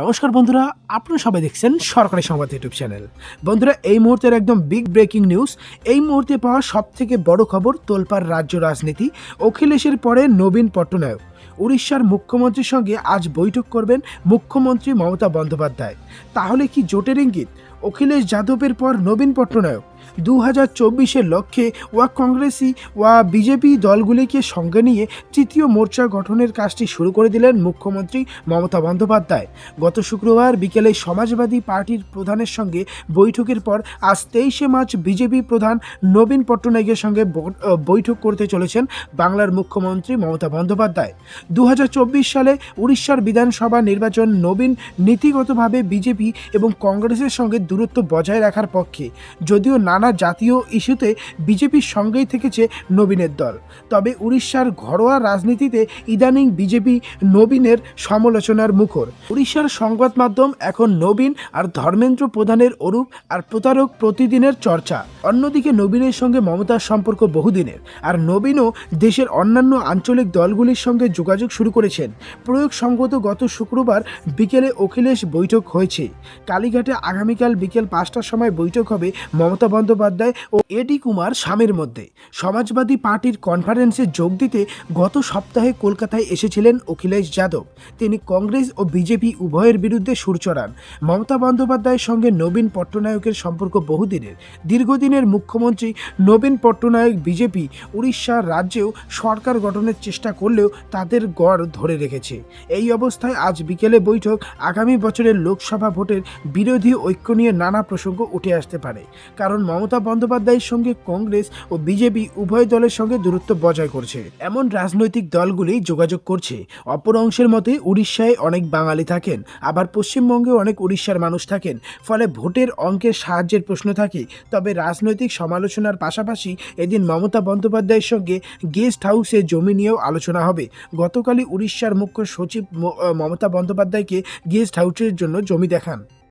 নমস্কার বন্ধুরা, আপনারা সবাই দেখছেন সরকারি সংবাদ ইউটিউব চ্যানেল। বন্ধুরা, এই মুহূর্তের একদম বিগ ব্রেকিং নিউজ এই মুহূর্তে পাওয়া সবথেকে বড় খবর তোলপাড় রাজ্য রাজনীতি, অখিলেশের পরে নবীন পট্টনায়ক। উড়িষ্যার মুখ্যমন্ত্রীর সঙ্গে আজ বৈঠক করবেন মুখ্যমন্ত্রী মমতা বন্দ্যোপাধ্যায়। তাহলে কি জোটের ইঙ্গিত? অখিলেশ যাদবের পর নবীন পট্টনায়ক। দু হাজার চব্বিশের লক্ষ্যে ওয়া কংগ্রেসি ওয়া বিজেপি দলগুলিকে সঙ্গে নিয়ে তৃতীয় মোর্চা গঠনের কাজটি শুরু করে দিলেন মুখ্যমন্ত্রী মমতা বন্দ্যোপাধ্যায়। গত শুক্রবার বিকেলে সমাজবাদী পার্টির প্রধানের সঙ্গে বৈঠকের পর আজ তেইশে মার্চ বিজেপি প্রধান নবীন পট্টনায়কের সঙ্গে বৈঠক করতে চলেছেন বাংলার মুখ্যমন্ত্রী মমতা বন্দ্যোপাধ্যায়। দু হাজার চব্বিশ সালে উড়িষ্যার বিধানসভা নির্বাচন নবীন নীতিগতভাবে বিজেপি এবং কংগ্রেসের সঙ্গে দূরত্ব বজায় রাখার পক্ষে। যদিও নানা জাতীয় ইস্যুতে বিজেপির সঙ্গেই থেকেছে নবীনের দল। তবে উড়িষ্যার ঘরোয়া রাজনীতিতে ইদানিং বিজেপি নবীনের সমালোচনার মুখর। উড়িষ্যার সংবাদ মাধ্যম এখন নবীন আর ধর্মেন্দ্র প্রধানের অরূপ আর প্রতারক প্রতিদিনের চর্চা। অন্যদিকে নবীনের সঙ্গে মমতার সম্পর্ক বহুদিনের। আর নবীনও দেশের অন্যান্য আঞ্চলিক দলগুলির সঙ্গে যোগাযোগ শুরু করেছেন। প্রয়োগ সঙ্গত গত শুক্রবার বিকেলে অখিলেশ বৈঠক হয়েছে। কালীঘাটে আগামীকাল বিকেল পাঁচটার সময় বৈঠক হবে মমতা বন্দ্যোপাধ্যায় ও এডি কুমার স্বামীর মধ্যে। সমাজবাদী পার্টির কনফারেন্সে যোগ দিতে গত সপ্তাহে কলকাতায় এসেছিলেন অখিলেশ যাদব। তিনি কংগ্রেস ও বিজেপি উভয়ের বিরুদ্ধে সুর চড়ান। মমতা বন্দ্যোপাধ্যায়ের সঙ্গে নবীন পট্টনায়কের সম্পর্ক বহুদিনের। দীর্ঘদিনের মুখ্যমন্ত্রী নবীন পট্টনায়ক বিজেপি উড়িষ্যা রাজ্যেও সরকার গঠনের চেষ্টা করলেও তাদের গড় ধরে রেখেছে। এই অবস্থায় আজ বিকেলে বৈঠক, আগামী বছরের লোকসভা ভোটের বিরোধী ঐক্য নিয়ে নানা প্রসঙ্গ উঠে আসতে পারে। কারণ মমতা বন্দ্যোপাধ্যায়ের সঙ্গে কংগ্রেস ও বিজেপি উভয় দলের সঙ্গে দূরত্ব বজায় করছে। এমন রাজনৈতিক দলগুলি যোগাযোগ করছে। অপর অংশের মতে, উড়িষ্যায় অনেক বাঙালি থাকেন, আবার পশ্চিমবঙ্গে অনেক উড়িষ্যার মানুষ থাকেন। ফলে ভোটের অঙ্কের সাহায্যের প্রশ্ন থাকে। তবে রাজনৈতিক সমালোচনার পাশাপাশি এদিন মমতা বন্দ্যোপাধ্যায়ের সঙ্গে গেস্ট হাউসে জমি নিয়েও আলোচনা হবে। গতকালই উড়িষ্যার মুখ্য সচিব মমতা বন্দ্যোপাধ্যায়কে গেস্ট হাউসের জন্য জমি দেখান।